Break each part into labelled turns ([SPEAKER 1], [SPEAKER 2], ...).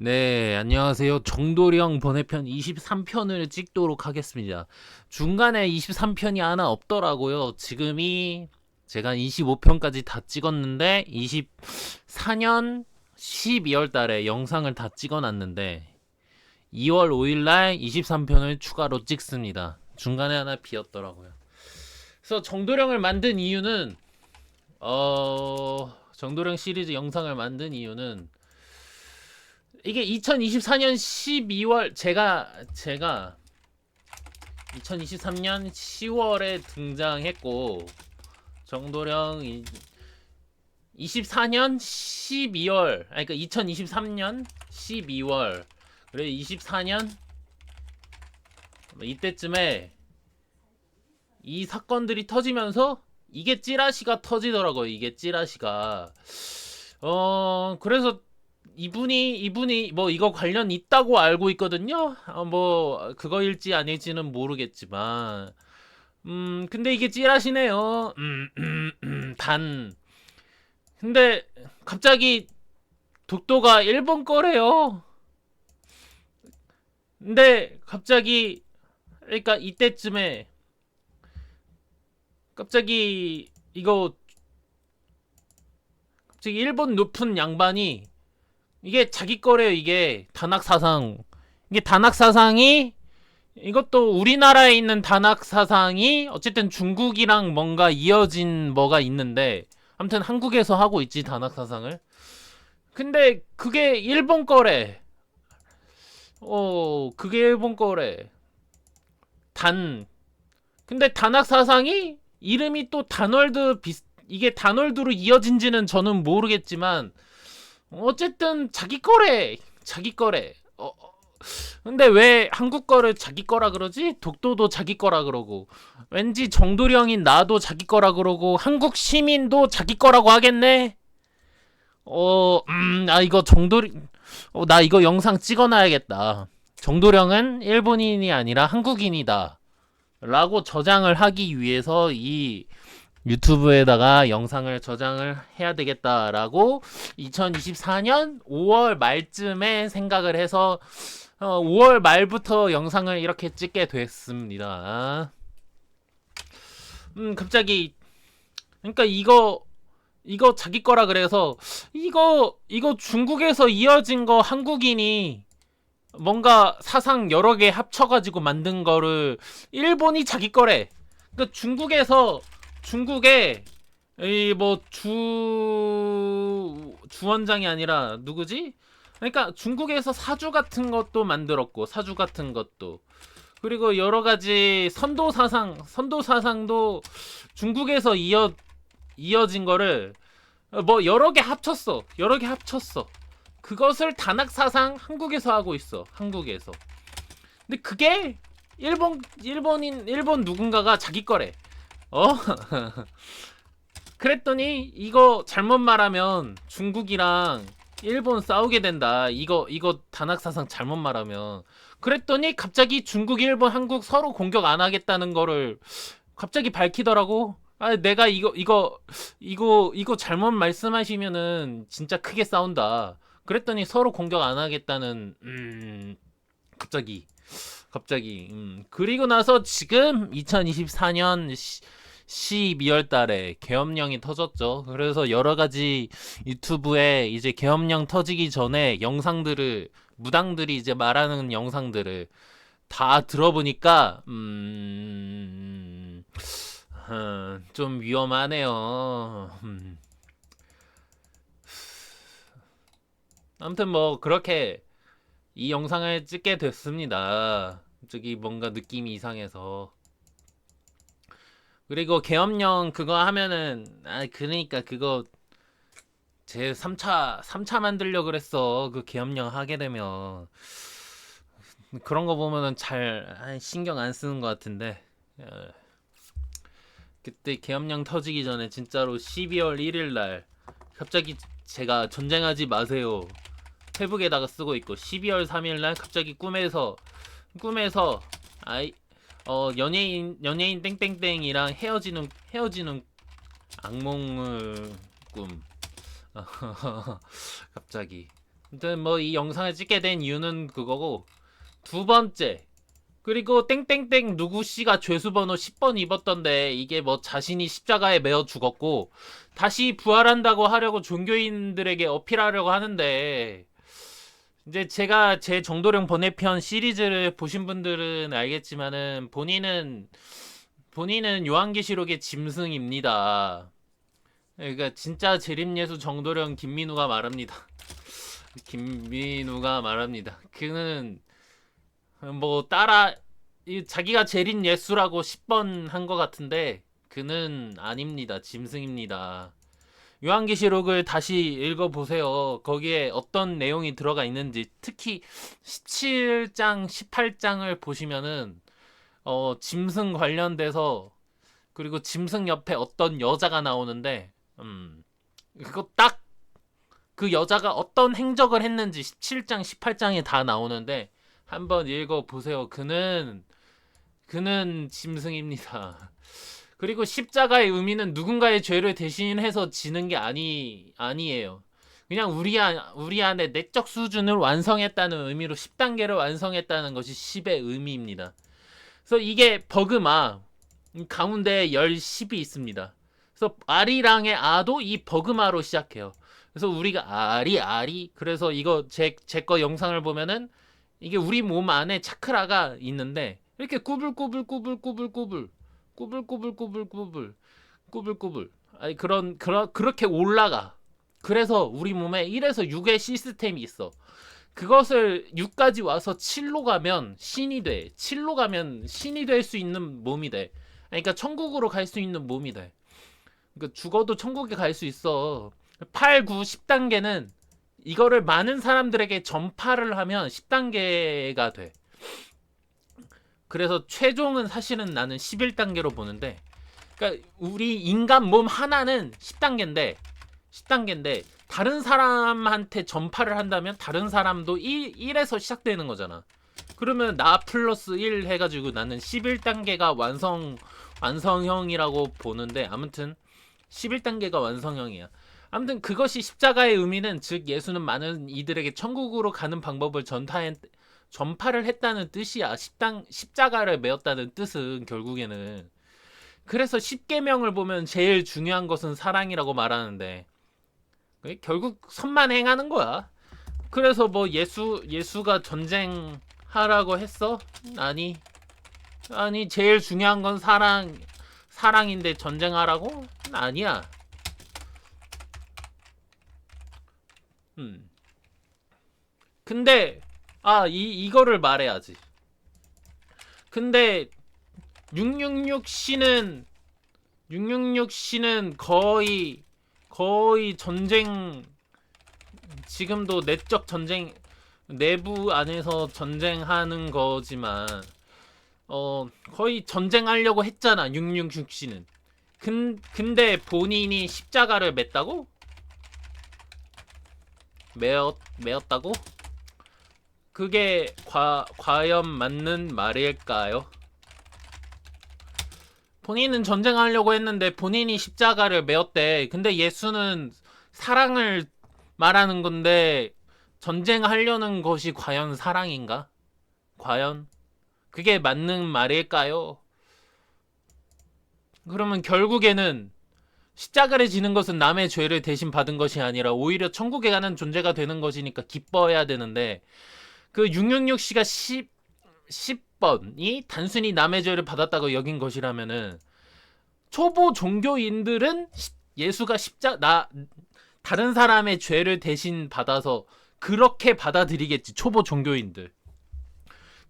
[SPEAKER 1] 네, 안녕하세요. 정도령 번외편 23편을 찍도록 하겠습니다. 중간에 23편이 하나 없더라고요. 지금이 제가 25편까지 다 찍었는데 24년 12월 달에 영상을 다 찍어 놨는데 2월 5일 날 23편을 추가로 찍습니다. 중간에 하나 비었더라고요. 그래서 정도령을 만든 이유는 어 정도령 시리즈 영상을 만든 이유는 이게 2024년 12월 제가 제가 2023년 10월에 등장했고 정도령 이- 24년 12월 아니 그러니까 2023년 12월 그래 24년 뭐 이때쯤에 이 사건들이 터지면서 이게 찌라시가 터지더라고요. 이게 찌라시가 어 그래서 이분이 이분이 뭐 이거 관련 있다고 알고 있거든요. 어, 뭐 그거일지 아닐지는 모르겠지만 음 근데 이게 찌라시네요. 음, 음, 음, 단 근데 갑자기 독도가 일본 거래요. 근데 갑자기 그러니까 이때쯤에 갑자기 이거 갑자기 일본 높은 양반이 이게 자기 거래요 이게. 단학 사상. 이게 단학 사상이 이것도 우리나라에 있는 단학 사상이 어쨌든 중국이랑 뭔가 이어진 뭐가 있는데 아무튼 한국에서 하고 있지 단학 사상을. 근데 그게 일본 거래. 어 그게 일본 거래. 단. 근데 단학 사상이 이름이 또 단월드 비슷 이게 단월드로 이어진지는 저는 모르겠지만 어쨌든 자기 거래 자기 거래. 어, 어. 근데 왜 한국 거를 자기 거라 그러지? 독도도 자기 거라 그러고. 왠지 정도령인 나도 자기 거라 그러고 한국 시민도 자기 거라고 하겠네? 어 음 아 이거 정도리 어, 나 이거 영상 찍어놔야겠다. 정도령은 일본인이 아니라 한국인이다. 라고 저장을 하기 위해서 이 유튜브에다가 영상을 저장을 해야 되겠다라고 2024년 5월 말쯤에 생각을 해서 어, 5월 말부터 영상을 이렇게 찍게 됐습니다. 음, 갑자기 그러니까 이거 이거 자기 거라 그래서 이거 이거 중국에서 이어진 거 한국인이 뭔가 사상 여러 개 합쳐가지고 만든 거를 일본이 자기 거래. 그러니까 중국에서 중국에 이 뭐 주 주원장이 아니라 누구지? 그러니까 중국에서 사주 같은 것도 만들었고 사주 같은 것도. 그리고 여러 가지 선도 사상 선도 사상도 중국에서 이어 이어진 거를 뭐 여러 개 합쳤어. 여러 개 합쳤어. 그것을 단학 사상 한국에서 하고 있어 한국에서. 근데 그게 일본 일본인 일본 누군가가 자기 거래 어 그랬더니 이거 잘못 말하면 중국이랑 일본 싸우게 된다. 이거 이거 단학 사상 잘못 말하면 그랬더니 갑자기 중국, 일본, 한국 서로 공격 안 하겠다는 거를 갑자기 밝히더라고. 아, 내가 이거 이거 이거 이거 잘못 말씀하시면은 진짜 크게 싸운다. 그랬더니 서로 공격 안 하겠다는 음 갑자기 갑자기 음 그리고 나서 지금 2024년 12월 달에 계엄령이 터졌죠. 그래서 여러 가지 유튜브에 이제 계엄령 터지기 전에 영상들을 무당들이 이제 말하는 영상들을 다 들어보니까 음, 음, 좀 위험하네요. 음. 아무튼 뭐 그렇게 이 영상을 찍게 됐습니다. 저기 뭔가 느낌이 이상해서. 그리고 계엄령 그거 하면은 아 그러니까 그거 제 3차 3차 만들려 그랬어. 그 계엄령 하게 되면 그런 거 보면은 잘 아, 신경 안 쓰는 것 같은데 어, 그때 계엄령 터지기 전에 진짜로 12월 1일 날 갑자기 제가 전쟁하지 마세요. 페북에다가 쓰고 있고 12월 3일 날 갑자기 꿈에서 꿈에서 아이 어 연예인 연예인 땡땡땡이랑 헤어지는 헤어지는 악몽을 꿈 갑자기. 아무튼 뭐 이 영상을 찍게 된 이유는 그거고 두 번째. 그리고 땡땡땡 누구 씨가 죄수 번호 10번 입었던데 이게 뭐 자신이 십자가에 매어 죽었고 다시 부활한다고 하려고 종교인들에게 어필하려고 하는데 이제 제가 제 정도령 번외편 시리즈를 보신 분들은 알겠지만은 본인은 본인은 요한계시록의 짐승입니다. 그러니까 진짜 재림예수 정도령 김민우가 말합니다. 김민우가 말합니다. 그는 뭐 따라 이 자기가 재림 예수라고 10번 한 것 같은데 그는 아닙니다. 짐승입니다. 요한계시록을 다시 읽어보세요. 거기에 어떤 내용이 들어가 있는지 특히 17장, 18장을 보시면은 어, 짐승 관련돼서 그리고 짐승 옆에 어떤 여자가 나오는데 음, 그거 딱 그 여자가 어떤 행적을 했는지 17장, 18장에 다 나오는데 한번 읽어 보세요. 그는 그는 짐승입니다. 그리고 십자가의 의미는 누군가의 죄를 대신해서 지는 게 아니 아니에요. 그냥 우리 안 우리 안에 내적 수준을 완성했다는 의미로 10단계를 완성했다는 것이 10의 의미입니다. 그래서 이게 버그마 가운데 열 10이 있습니다. 그래서 아리랑의 아도 이 버그마로 시작해요. 그래서 우리가 아리 아리 그래서 이거 제 제 거 영상을 보면은 이게 우리 몸 안에 차크라가 있는데 이렇게 꾸불꾸불꾸불꾸불꾸불 꾸불꾸불꾸불꾸불 꾸불꾸불 아니 그런 그런 그렇게 올라가. 그래서 우리 몸에 1에서 6의 시스템이 있어. 그것을 6까지 와서 7로 가면 신이 돼. 7로 가면 신이 될 수 있는 몸이 돼. 그러니까 천국으로 갈 수 있는 몸이 돼. 그러니까 죽어도 천국에 갈 수 있어. 8, 9, 10단계는 이거를 많은 사람들에게 전파를 하면 10단계가 돼. 그래서 최종은 사실은 나는 11단계로 보는데 그러니까 우리 인간 몸 하나는 10단계인데 10단계인데 다른 사람한테 전파를 한다면 다른 사람도 1, 1에서 시작되는 거잖아. 그러면 나 플러스 1 해가지고 나는 11단계가 완성 완성형이라고 보는데 아무튼 11단계가 완성형이야. 아무튼 그것이 십자가의 의미는 즉 예수는 많은 이들에게 천국으로 가는 방법을 전파했, 전파를 했다는 뜻이야. 십당 십자가를 메었다는 뜻은 결국에는 그래서 십계명을 보면 제일 중요한 것은 사랑이라고 말하는데 결국 선만 행하는 거야. 그래서 뭐 예수 예수가 전쟁하라고 했어? 아니 아니 제일 중요한 건 사랑 사랑인데 전쟁하라고? 아니야. 음. 근데 아, 이 이거를 말해야지. 근데 666씨는 666씨는 거의 거의 전쟁 지금도 내적 전쟁 내부 안에서 전쟁하는 거지만 어 거의 전쟁하려고 했잖아 666씨는 근, 근데 본인이 십자가를 맸다고? 매었, 매었다고? 그게 과, 과연 맞는 말일까요? 본인은 전쟁하려고 했는데 본인이 십자가를 메었대. 근데 예수는 사랑을 말하는 건데 전쟁하려는 것이 과연 사랑인가? 과연 그게 맞는 말일까요? 그러면 결국에는 십자가를 지는 것은 남의 죄를 대신 받은 것이 아니라 오히려 천국에 가는 존재가 되는 것이니까 기뻐해야 되는데 그 666씨가 10 10번이 단순히 남의 죄를 받았다고 여긴 것이라면은 초보 종교인들은 예수가 십자 나 다른 사람의 죄를 대신 받아서 그렇게 받아들이겠지 초보 종교인들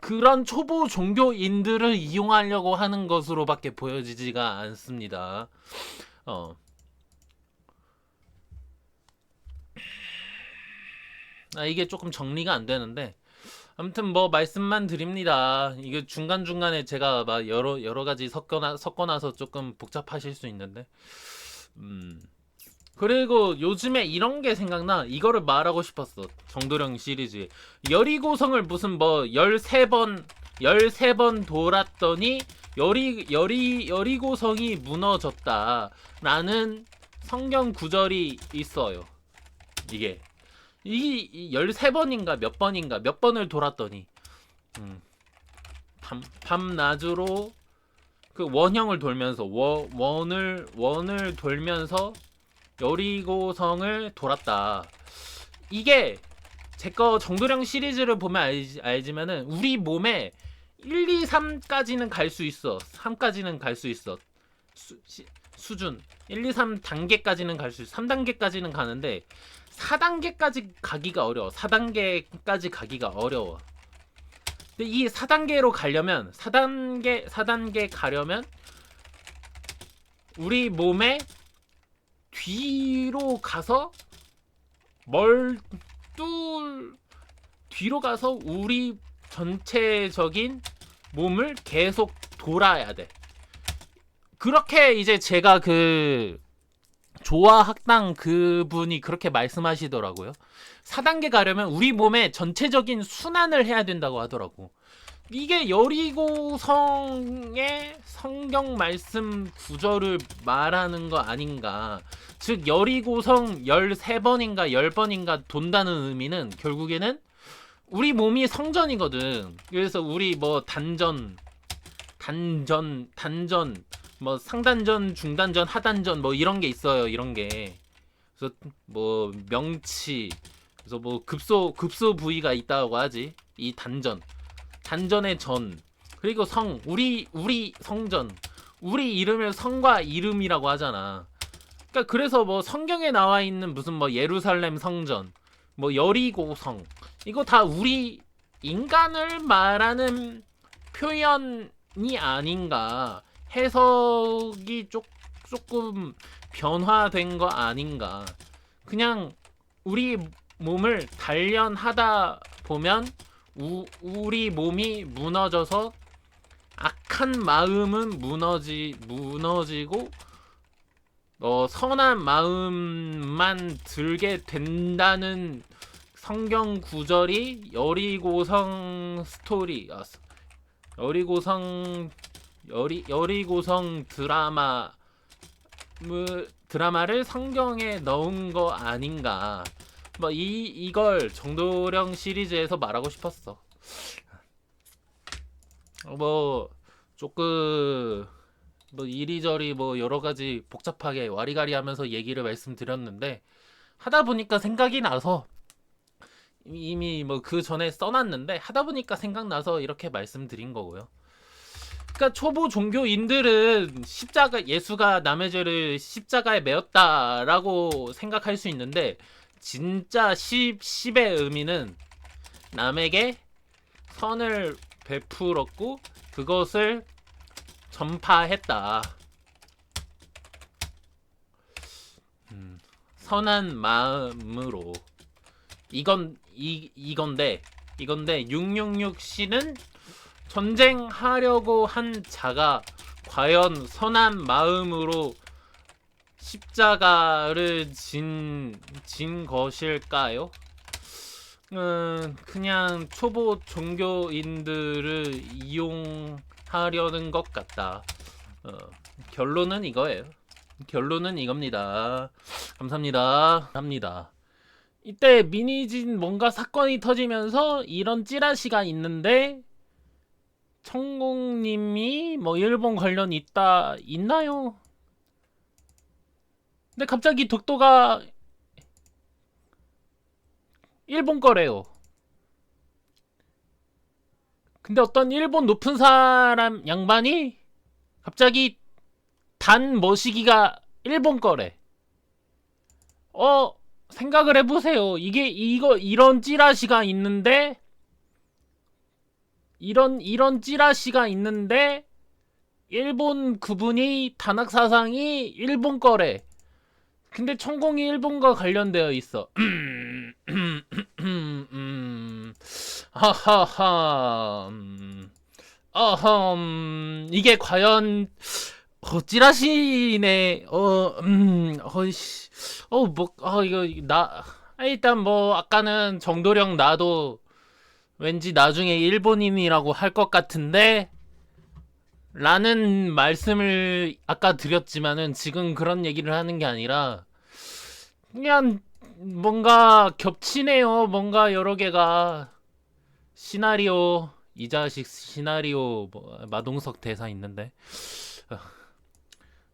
[SPEAKER 1] 그런 초보 종교인들을 이용하려고 하는 것으로밖에 보여지지가 않습니다. 어. 아, 이게 조금 정리가 안 되는데 아무튼 뭐 말씀만 드립니다. 이게 중간 중간에 제가 막 여러 여러 가지 섞어나 섞어놔서 조금 복잡하실 수 있는데, 음. 그리고 요즘에 이런 게 생각나. 이거를 말하고 싶었어. 정도령 시리즈에 여리고성을 무슨 뭐 13번 13번 돌았더니 여리 여리 여리고성이 무너졌다라는 성경 구절이 있어요. 이게 이, 이 13번인가 몇 번인가 몇 번을 돌았더니 음, 밤, 밤낮으로 그 원형을 돌면서 원, 원을 원을 돌면서 여리고성을 돌았다. 이게 제 거 정도령 시리즈를 보면 알지, 알지만은 우리 몸에 1, 2, 3까지는 갈 수 있어. 3까지는 갈 수 있어. 수, 시, 수준 1, 2, 3 단계까지는 갈 수 있어. 3단계까지는 가는데 4단계까지 가기가 어려워. 4단계까지 가기가 어려워. 근데 이 4단계로 가려면 4단계 4단계 가려면 우리 몸에 뒤로 가서 멀뚫 뒤로 가서 우리 전체적인 몸을 계속 돌아야 돼. 그렇게 이제 제가 그 조화 학당 그분이 그렇게 말씀하시더라고요. 4단계 가려면 우리 몸의 전체적인 순환을 해야 된다고 하더라고. 이게 여리고성의 성경 말씀 구절을 말하는 거 아닌가. 즉 여리고성 13번인가 10번인가 돈다는 의미는 결국에는 우리 몸이 성전이거든. 그래서 우리 뭐 단전 단전 단전 뭐 상단전, 중단전, 하단전 뭐 이런 게 있어요. 이런 게. 그래서 뭐 명치 그래서 뭐 급소 급소 부위가 있다고 하지. 이 단전. 단전의 전. 그리고 성. 우리 우리 성전. 우리 이름을 성과 이름이라고 하잖아. 그러니까 그래서 뭐 성경에 나와 있는 무슨 뭐 예루살렘 성전, 뭐 여리고성 이거 다 우리 인간을 말하는 표현이 아닌가 해석이 쪽, 조금 변화된 거 아닌가. 그냥 우리 몸을 단련하다 보면 우, 우리 몸이 무너져서 악한 마음은 무너지 무너지고 어, 선한 마음만 들게 된다는 성경 구절이 여리고성 스토리, 여리고성 여리 여리고성 드라마 뭐, 드라마를 성경에 넣은 거 아닌가? 뭐 이 이걸 정도령 시리즈에서 말하고 싶었어. 어, 뭐 조금 뭐 이리저리 뭐 여러 가지 복잡하게 와리가리 하면서 얘기를 말씀드렸는데 하다 보니까 생각이 나서 이미 뭐 그 전에 써놨는데 하다 보니까 생각나서 이렇게 말씀드린 거고요. 그러니까 초보 종교인들은 십자가 예수가 남의 죄를 십자가에 메었다라고 생각할 수 있는데 진짜 십 십의 의미는 남에게 선을 베풀었고 그것을 전파했다. 음, 선한 마음으로 이건 이 이건데 이건데 666 씨는 전쟁하려고 한 자가 과연 선한 마음으로 십자가를 진, 진 것일까요? 음, 그냥 초보 종교인들을 이용하려는 것 같다. 어, 결론은 이거예요. 결론은 이겁니다. 감사합니다. 합니다. 이때 미니진 뭔가 사건이 터지면서 이런 찌라시가 있는데 청공님이 뭐 일본 관련 있다 있나요? 근데 갑자기 독도가 일본 거래요. 근데 어떤 일본 높은 사람 양반이 갑자기 단 머시기가 일본 거래. 어, 생각을 해보세요. 이게, 이거, 이런 찌라시가 있는데, 이런, 이런 찌라시가 있는데, 일본 그분이 단학 사상이 일본 거래. 근데 천공이 일본과 관련되어 있어. 음, 하하하. 음, 어흠. 이게 과연 어, 찌라시네. 어, 음, 어이씨. 어, 뭐, 어, 이거, 나, 아, 일단 뭐, 아까는 정도령 나도 왠지 나중에 일본인이라고 할 것 같은데, 라는 말씀을 아까 드렸지만은 지금 그런 얘기를 하는 게 아니라, 그냥 뭔가 겹치네요. 뭔가 여러 개가. 시나리오 이 자식 시나리오 뭐, 마동석 대사 있는데. 아,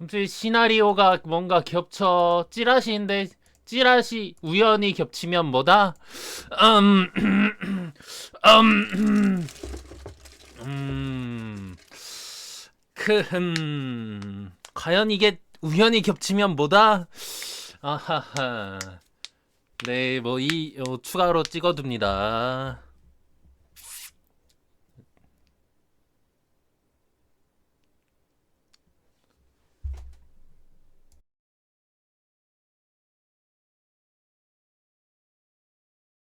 [SPEAKER 1] 아무튼 시나리오가 뭔가 겹쳐. 찌라시인데 찌라시 우연히 겹치면 뭐다? 음, 음, 음, 그, 음, 과연 이게 우연히 겹치면 뭐다? 아하하. 네, 뭐, 이, 어, 추가로 찍어둡니다.